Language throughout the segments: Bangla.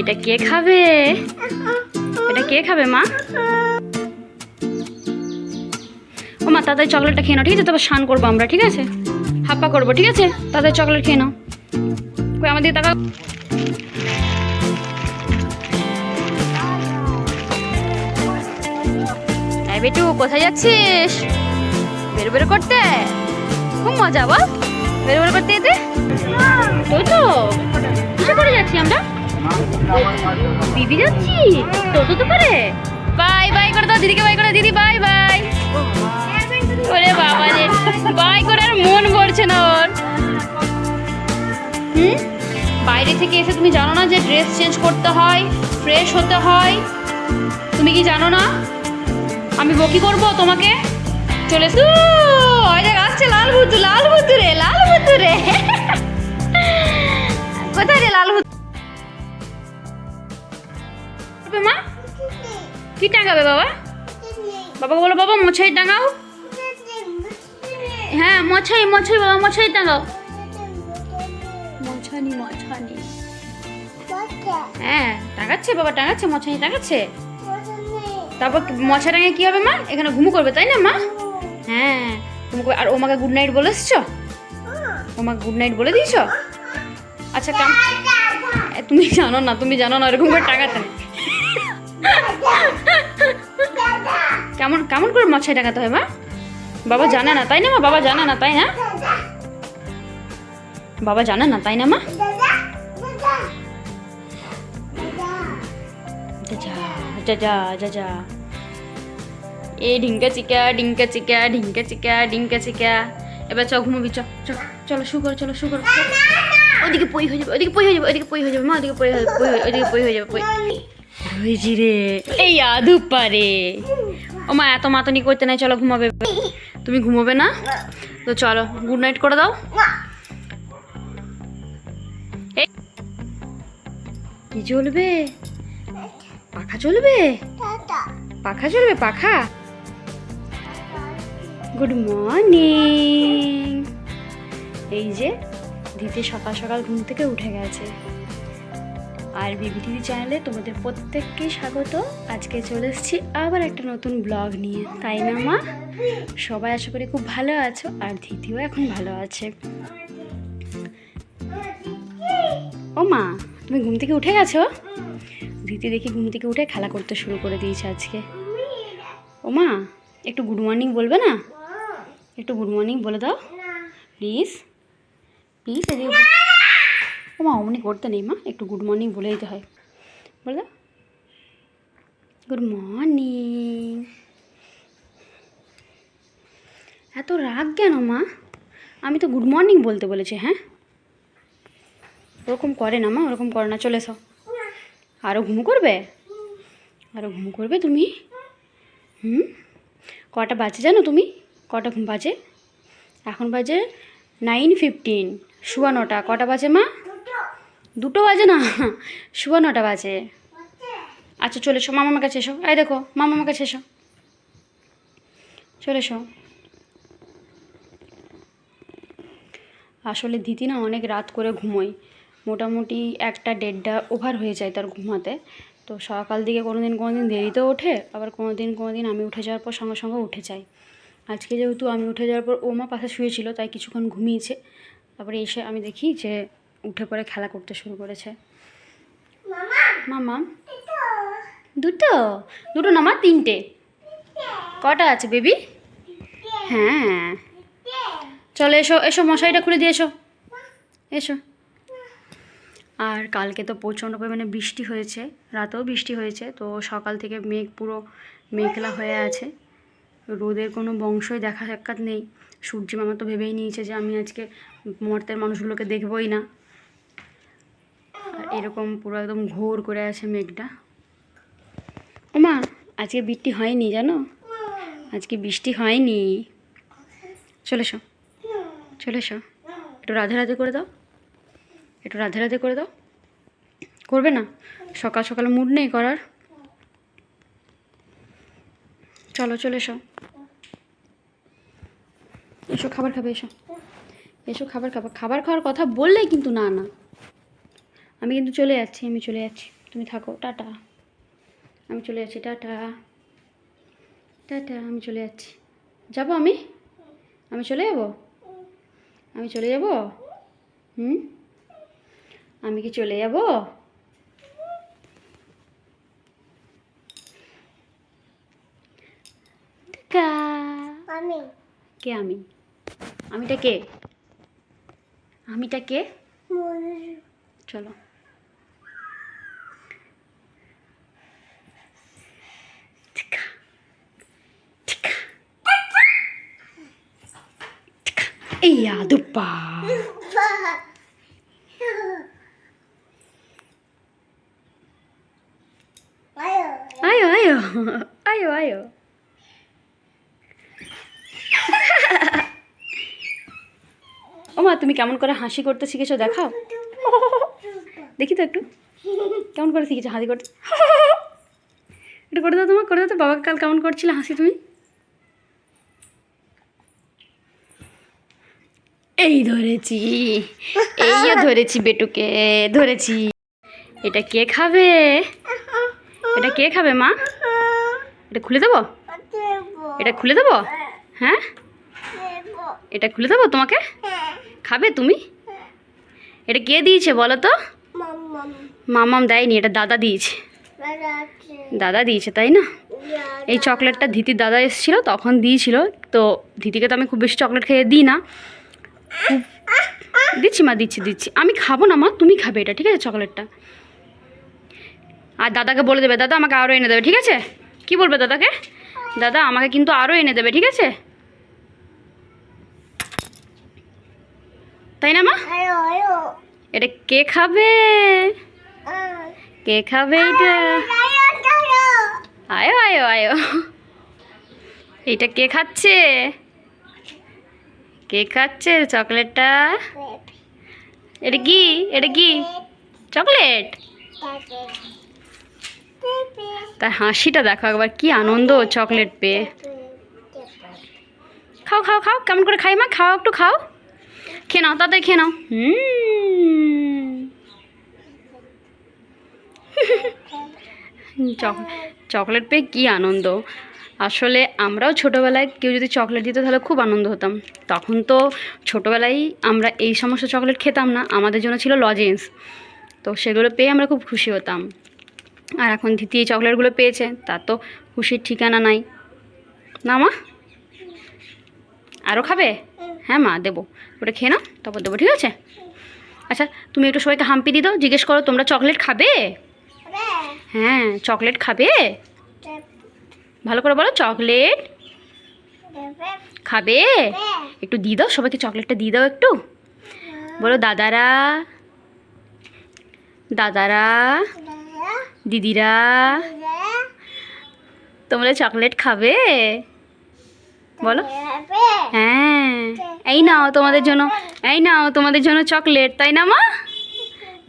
এটা কে খাবে? এটা কে খাবে মা? ও মা তাদের চকলেটটা খেয়ে নাও ঠিক আছে? তারপর স্নান করব আমরা ঠিক আছে? হাপ্পা করব ঠিক আছে? তাদের চকলেট খেয়ে নাও। কই আমাদের টাকা বেটু কোথায় যাচ্ছিস? বেরো বেরো করতে? খুব মজা বল বেরো বেরো করতে যেতে তো তো? কিসে করে যাচ্ছি আমরা? দিদি যাচ্ছি? টোটো তো করে বাই বাই করে দাও দিদিকে, বাই করে দিদি, বাই বাই। ওরে বাবা রে, বাই করে আর মন ভরছে না ওর। হুম? বাইরে থেকে এসে তুমি জানো না যে ড্রেস চেঞ্জ করতে হয় ফ্রেশ হতে হয়। তুমি কি জানো না? আমি বকি করব তোমাকে? চলে ওই দেখ, আসছে লাল ভুতু লাল ভুতু রে, লাল ভুতু রে। কোথায় রে লাল ভুতু মা? কি টাঙাবে বাবা? বাবাকে বলো, বাবা মোছাই টাঙাও। হ্যাঁ মোছাই মোছাই বাবা মোছাই টাঙাও। মোছানি মোছানি হ্যাঁ টাঙাচ্ছে বাবা, টাঙাচ্ছে মোছানি টাঙাচ্ছে। তারপর মশা টাঙে কি হবে, মা? এখানে ঘুমু করবে, তাই না, মা? হ্যাঁ ঘুমু করবে। আর ও মাকে গুড নাইট বলে এসছো? ও মাকে গুড নাইট বলে দিয়েছ? আচ্ছা তুমি জানো না, তুমি জানো না, এরকম করে নেই কেমন কেমন করে মশাই টাকাতে হয়, মা? বাবা জানে না, তাই না, মা? বাবা জানে না, তাই না? বাবা জানে না, তাই না, মা? যা পই হয়ে যাবে, ওদিকে পই হয়ে যাবে, ওদিকে পই হয়ে যাবে, মা পই হয়ে পই হয়ে- হয়ে যাবে হয়েছি রে, এই আধু ও মা, এত মাতনি করতে নাই, চলো ঘুমাবে। তুমি ঘুমাবে না? তো চলো গুড নাইট করে দাও। কি চলবে পাখা চলবে পাখা চলবে পাখা? গুড মর্নিং এই যে দিদি সকাল সকাল ঘুম থেকে উঠে গেছে। আর বিবিটিভি চ্যানেলে তোমাদের প্রত্যেককে স্বাগত। আজকে চলে এসেছি আবার একটা নতুন ব্লগ নিয়ে। তাই না, মা? সবাই আশা করি খুব ভালো আছো, আর দিদিও এখন ভালো আছে। ও মা, তুমি ঘুম থেকে উঠে গেছো? দিদি দেখি ঘুম থেকে উঠে খেলা করতে শুরু করে দিয়েছে আজকে। ও মা, একটু গুড মর্নিং বলবে না? একটু গুড মর্নিং বলে দাও। প্লিজ প্লিজ এদিকে ও মা, অমনি করতে নেই মা, একটু গুড মর্নিং বলে দিতে হয়। বলে গুড মর্নিং এত রাগ কেন মা? আমি তো গুড মর্নিং বলতে বলেছি হ্যাঁ? ওরকম করে না মা, ওরকম করে না, চলে এসো। আরও ঘুমু করবে? আরও ঘুমু করবে তুমি? হুম? কটা বাজে জানো তুমি? কটা ঘুম বাজে? এখন বাজে নাইন ফিফটিন শুয়া নটা। কটা বাজে মা? দুটো বাজে না? শুভ নটা বাজে। আচ্ছা চলে এসো মামার কাছে এসো। এই দেখো মামার কাছে এসো। চলে এসো। আসলে দিদি না অনেক রাত করে ঘুমোয়। মোটামুটি একটা দেড়টা ওভার হয়ে যায় তার ঘুমাতে। তো সকাল দিকে কোনো দিন কোনো দিন দেরিতেও ওঠে, আবার কোনো দিন কোনো দিন আমি উঠে যাওয়ার পর সঙ্গে সঙ্গে উঠে যাই। আজকে যেহেতু আমি উঠে যাওয়ার পর ও মা পাশে শুয়েছিল, তাই কিছুক্ষণ ঘুমিয়েছে। তারপরে এসে আমি দেখি যে উঠে পড়ে খেলা করতে শুরু করেছে। মামা দুটো। দুটো? না মা তিনটে। কটা আছে বেবি? হ্যাঁ। চলো এসো এসো মশারিটা খুলে দিয়ে এসো। এসো। আর কালকে তো প্রচণ্ড পরিমাণে বৃষ্টি হয়েছে রাতেও বৃষ্টি হয়েছে তো সকাল থেকে মেঘ পুরো মেঘলা হয়ে আছে। রোদের কোনো বংশই দেখা সাক্ষাৎ নেই। সূর্য মামা তো ভেবেই নিয়েছে যে আমি আজকে মর্তের মানুষগুলোকে দেখবই না। এরকম পুরো একদম ঘোর করে আছে মেঘটা। ওমা, আজকে বৃষ্টি হয়নি জানো? আজকে বৃষ্টি হয়নি। চলে এসো। চলে এসো। একটু রাধে রাধে করে দাও। একটু রাধে রাধে করে দাও। করবে না? সকাল সকাল মুড নেই করার। চলো, চলে এসো। এসো, খাবার খাবে, এসো। এসো, খাবার খাবার খাবার খাওয়ার কথা বললেই কিন্তু না না। আমি কিন্তু চলে যাচ্ছি আমি চলে যাচ্ছি। তুমি থাকো টাটা। আমি চলে যাচ্ছি টাটা। টাটা আমি চলে যাচ্ছি। যাব আমি? আমি চলে যাব? আমি চলে যাব? হুম? আমি কি চলে যাব? আমি। কে আমি? আমিটা কে? আমিটা কে? চলো টিকা, টিকা, dupa. আয়ো Ayo, ayo. Ayo, ayo. ওমা তুমি কেমন করে হাসি করতে শিখেছো দেখাও দেখি তো একটু কেমন করে শিখেছো হাসি করতে একটু করে দাও তোমার করে দাও তো বাবাকে কাল কেমন করছিলে হাসি তুমি এই ধরেছি এই ধরেছি বেটুকে, ধরেছি। এটা কে খাবে? এটা কে খাবে, মা? এটা খুলে দেবো? এটা খুলে দেবো? হ্যাঁ? এটা খুলে দেবো তোমাকে? খাবে তুমি? এটা কে দিয়েছে বলো তো? মামাম দেয়নি, এটা দাদা দিয়েছে। দাদা দিয়েছে, তাই না? এই চকলেটটা ধিতির দাদা এসেছিল, তখন দিয়েছিল। তো ধিতিকে তো আমি খুব বেশি চকলেট খেয়ে দিই না। দিচ্ছি মা, দিচ্ছি দিচ্ছি। আমি খাব না মা, তুমি খাবে এটা, ঠিক আছে, চকলেটটা? আর দাদাকে বলে দেবে, দাদা আমাকে আরও এনে দেবে, ঠিক আছে? কি বলবে দাদাকে? দাদা আমাকে কিন্তু আরও এনে দেবে, ঠিক আছে? তাই না মা? এটা কে খাবে? কে খাবে এটা? আয়ো আয়ো আয়ো। এইটা কে খাচ্ছে? কে খাচ্ছে চকলেটটা? এটা কি? এটা কি? চকলেট? তার হাসিটা দেখো একবার কি আনন্দ চকলেট পেয়ে। খাও খাও খাও কেমন করে খাই মা? খাও একটু খাও। খেয়ে নাও তাড়াতাড়ি খেয়ে নাও। চকলেট পেয়ে কী আনন্দ। আসলে আমরাও ছোটোবেলায় কেউ যদি চকলেট দিত তাহলে খুব আনন্দ হতাম। তখন তো ছোটোবেলায় আমরা এই সমস্ত চকলেট খেতাম না আমাদের জন্য ছিল লজেন্স। তো সেগুলো পেয়ে আমরা খুব খুশি হতাম। আর এখন দ্বিতীয় এই চকলেটগুলো পেয়েছে তার তো খুশির ঠিকানা নাই। না মা? আরও খাবে? হ্যাঁ মা দেবো। ওটা খেয়ে নাও তারপর দেবো ঠিক আছে? আচ্ছা তুমি একটু সবাইকে হাম্পি দিয়ে দাও জিজ্ঞেস করো তোমরা চকলেট খাবে। হ্যাঁ চকলেট খাবে? ভালো করে বলো চকলেট? খাবে? একটু দিয়ে দাও সবাইকে চকলেটটা দিয়ে দাও একটু। বলো দাদারা? দাদারা? দিদিরা? তোমরা চকলেট খাবে? বলো। হ্যাঁ। এই নাও তোমাদের জন্য এই নাও তোমাদের জন্য চকলেট তাই না মা?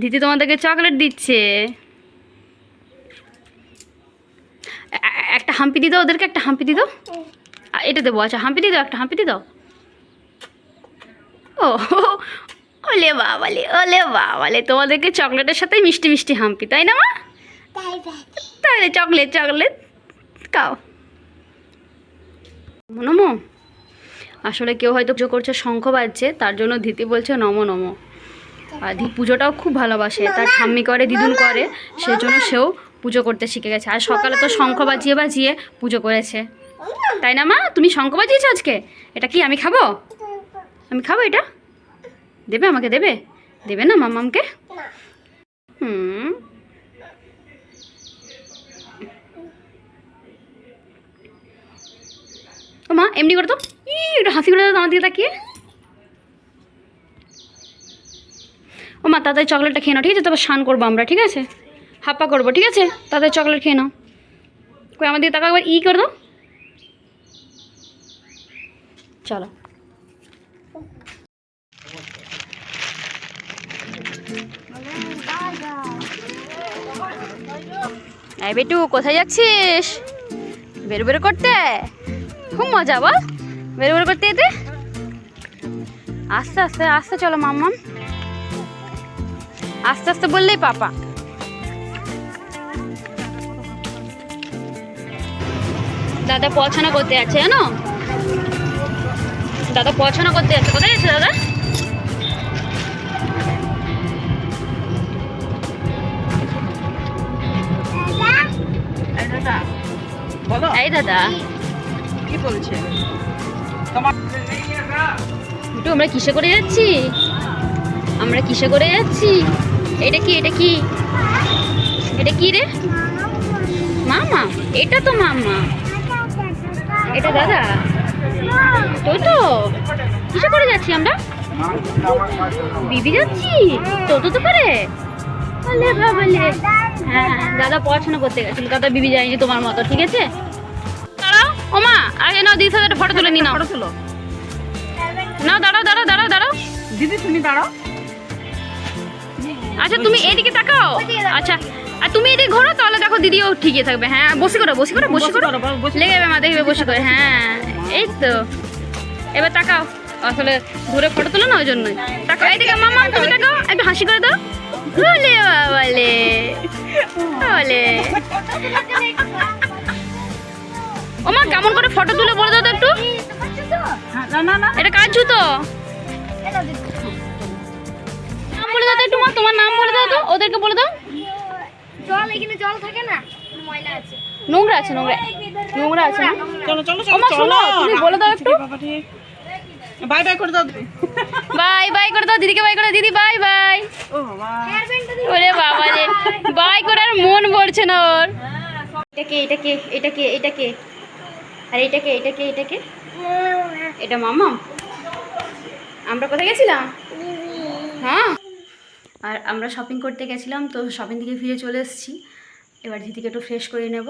দিদি তোমাদেরকে চকলেট দিচ্ছে এ- এ- একটা হাম্পি দিয়ে দাও ওদেরকে একটা হাম্পি দিয়ে দাও। এটা দেবো আচ্ছা হাম্পি দিয়ে দাও একটা হাম্পি দিয়ে দাও। ও ওলে বাবালে ওলে বাবালে তোমাদেরকে চকলেটের সাথে মিষ্টি মিষ্টি হাম্পি তাই না মা? তাহলে চকলেট চকলেট খাও। নমো আসলে কেউ হয়তো পুজো করছে শঙ্খ বাজছে তার জন্য ধীতি বলছে নম নম। আর পুজোটাও খুব ভালোবাসে তার ঠাম্মি করে দিদুন করে সেজন্য সেও পুজো করতে শিখে গেছে। আর সকালে তো শঙ্খ বাজিয়ে বাজিয়ে পুজো করেছে। তাই না মা? তুমি শঙ্খ বাজিয়েছো আজকে? এটা কি আমি খাব? আমি খাব এটা? দেবে আমাকে দেবে? দেবে না মামামকে? হুম। ও মা এমনি করে তো। ই একটু হাসি করে আমার দিকে তাকিয়ে। ও মা তাড়াতাড়ি চকলেটটা খেয়ে নাও ঠিক আছে? তারপর স্নান করব আমরা ঠিক আছে? হাপ্পা করব, ঠিক আছে? তাড়াতাড়ি চকলেট খেয়ে নাও। কই, আমার দিকে তাকা একবার, ই করে দাও। চলো। বেটু, কোথায় যাচ্ছিস? বেরো বেরো করতে? খুব মজা, বল। বেরো বেরো করতে এতে আস্তে আস্তে আস্তে চলো মাম্মাম আস্তে আস্তে বললেই পাপা। দাদা পড়াশোনা করতে যাচ্ছে জানো? দাদা পড়াশোনা করতে যাচ্ছে। কোথায় যাচ্ছে দাদা? এই দাদা বলো। এই দাদা। কি বলছে? একটু আমরা কিসে করে যাচ্ছি? আমরা কিসে করে যাচ্ছি? এটা কি এটা কি? এটা কি রে? মামা। এটা তো মামা। এটা দাদা? তো তো কিসে করে যাচ্ছি আমরা? বিবি যাচ্ছি? তো তো তো করে? বলে বাবলে হ্যাঁ দাদা পড়াশোনা করতে গেছিল। দাদা বিবি যায়নি তোমার মতো ঠিক আছে? দাঁড়াও। ওমা আগে নাও দিদির সাথে একটা ফটো তুলে নি নাও। ফটো তুলো না দাঁড়াও দাঁড়াও দাঁড়াও দাঁড়াও। দিদি তুমি দাঁড়াও। আচ্ছা তুমি এদিকে তাকাও। আচ্ছা আর তুমি এদিকে ঘোরো তাহলে দেখো দিদিও ঠিকই থাকবে। হ্যাঁ বসে করো বসে করো বসে করো। লেগে যাবে মা দেখবে বসে করে। হ্যাঁ এই তো। এবার তাকাও। আসলে ঘুরে ফটো তুলো না ওই জন্যই। তাকাও এদিকে মামা তুমি তাকাও একটু হাসি করে দাও। বলে বলে ওমা কেমন করে ফটো তুলে বলে দাও তো একটু। না না না এটা কার জুতো নাম বলে দাও তো একটু মা তোমার নাম বলে দাও তো ওদেরকে বলে দাও। জল এখানে জল থাকে না? ময়লা আছে। নোংরা আছে নোংরা। নোংরা আছে। না চলো। চলো ওমা, তুমি বলে দাও একটু। বাই বাই করে দাও বাই বাই করে দাও দিদিকে বাই করে দিদি বাই বাই। ও বাবা ওরে বাবা রে। বাই করে আর মন পড়ছে না ওর। এটাকে এটাকে এটাকে এটাকে আর এটাকে এটাকে এটাকে এটা মামা আমরা কোথায় গেছিলাম? হ্যাঁ? আর আমরা শপিং করতে গেছিলাম, তো শপিং থেকে ফিরে চলে এসেছি। এবার দিদিকে একটু ফ্রেশ করে নেব।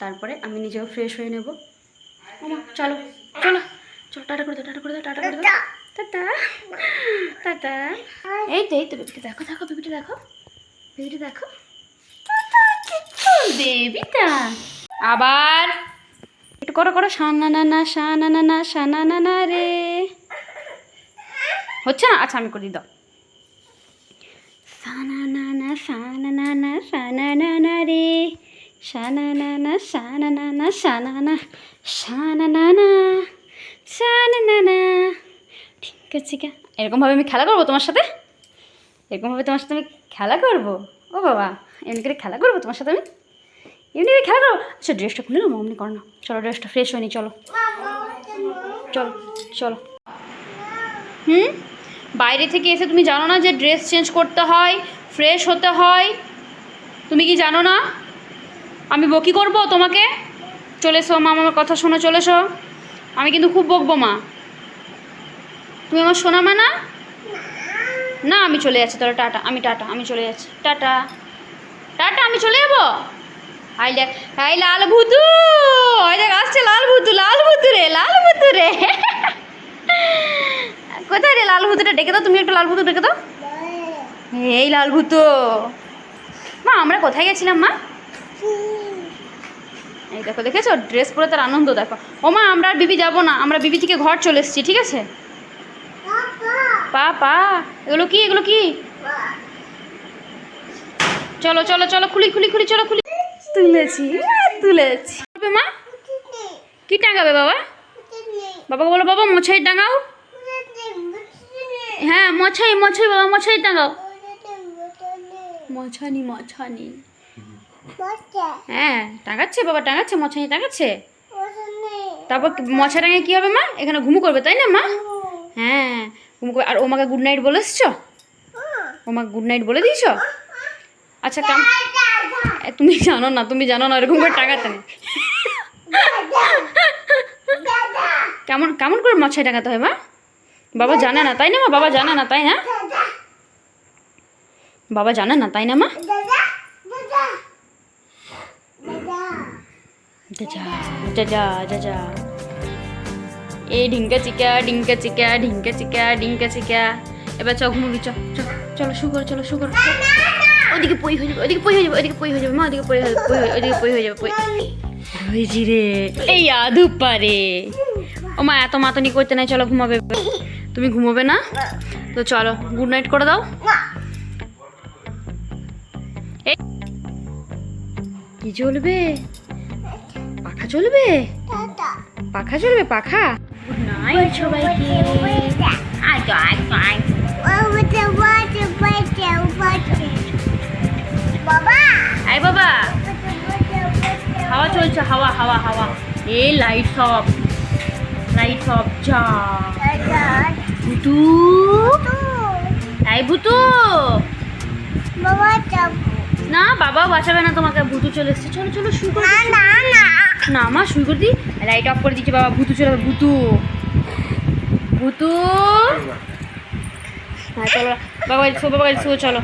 তারপরে আমি নিজেও ফ্রেশ হয়ে নেব। চলো চলো চলো, টাটা করে দাও, টাটা করে দাও, টাটা করে দাও। Tata tata. এই তো এই তো, বেবিটা দেখো দেখো, বেবিটা দেখো বেবিটা দেখো। বেবিটা। আবার। একটু করো করো সানা না না সানা না না সানা না না রে। হচ্ছে না? আচ্ছা আমি করে দাও। না না না না না না রে না না না না না না না না না ঠিক আছে এরকমভাবে আমি খেলা করব তোমার সাথে? এরকমভাবে তোমার সাথে আমি খেলা করব? ও বাবা, এমনি করে খেলা করব তোমার সাথে আমি? এমনি করে খেলা করব? আচ্ছা ড্রেসটা খুলে নাও অমনি করো না। চলো ড্রেসটা ফ্রেশ হয়নি চলো। চলো চলো। হুম? বাইরে থেকে এসে তুমি জানো না যে ড্রেস চেঞ্জ করতে হয়, ফ্রেশ হতে হয়। তুমি কি জানো না? আমি বকি করব তোমাকে? চলে এসো মা, আমার কথা শোনো, চলে এসো। আমি কিন্তু খুব বকবো, মা। তুমি আমার শোনা মা না? না, আমি চলে যাচ্ছি, তাহলে টাটা, আমি টাটা, আমি চলে যাচ্ছি। টাটা। টাটা, আমি চলে যাব? আই দেখ, হাই লাল ভুতু! ওই দেখ, আসছে লাল ভুতু লাল ভুতু রে, লাল ভুতু রে। কোথায় রে লাল ভুতুটা? ডেকে দাও, তুমি একটু লাল ভুতু ডেকে দাও। এই লাল ভুতু। মা, আমরা কোথায় গেছিলাম, মা? এই দেখো, দেখেছ? ড্রেস পরে তার আনন্দ, দেখো। ও মা, আমরা আর বিবি যাব না। আমরা বিবি থেকে ঘর চলে এসেছি, ঠিক আছে? পা পা এগুলো কি এগুলো কি? চলো চলো চলো, খুলি খুলি খুলি, চলো, খুলি। তুলেছি তুলেছি। মা কি টাঙাবে বাবা? বাবাকে বলো, বাবা, মোছাই টাঙাও। হ্যাঁ মোছাই মোছাই বাবা মোছাই টাঙাও মোছানি মোছানি। হ্যাঁ টাঙাচ্ছে বাবা টাঙাচ্ছে মোছানি টাঙাচ্ছে। তারপর মোছা টাঙিয়ে কী হবে মা? এখানে ঘুমু করবে তাই না মা? হ্যাঁ ঘুমু করবে। আর ওমাকে গুড নাইট বলে এসছো? ওমাকে গুড নাইট বলে দিয়েছ? আচ্ছা কেমন এ, তুমি জানো না তুমি জানো না এরকম করে টাঙাতে নেই। কেমন কেমন করে মাছাই টাঙাতে হয় মা? বাবা জানে না, তাই না মা? বাবা জানে না, তাই না? বাবা জানে না, তাই না মা? যা যা যা যা যা এ ঢিঙ্কা চিকা ডিঙ্কা চিকা, ঢিঙ্কা চিকা ডিঙ্কা চিকা। এবার চ ঘুমবি চ চ চলো করো চলো করো ওদিকে পই হয়ে যাবে, ওদিকে পই হয়ে যাবে, ওদিকে পই হয়ে যাবে, মা, ওদিকে পই হয়ে যাবে ওদিকে পই হয়ে যাবে, পই। রে। এই আধু পারে। ও মা, এত মাতনি করতে নাই, চলো ঘুমাবে। তুমি ঘুমোবে না? তো চলো গুড নাইট করে দাও। কি চলবে? পাখা চলবে? পাখা চলবে পাখা? বাবা। বাবা। হাওয়া চলছে হাওয়া হাওয়া হাওয়া। এ লাইট সব। লাইট সব। যা। ভুতু এই ভুতু বাবা না বাবা বাঁচাবে না তোমাকে। ভুতু চলে এসছে। চলো চলো শুরু করে না না না। না মা শুরু করে দিই লাইট অফ করে দিচ্ছি বাবা। ভুতু চলে ভুতু ভুতু হ্যাঁ চলো। বাবা শো বাবা শো চলো।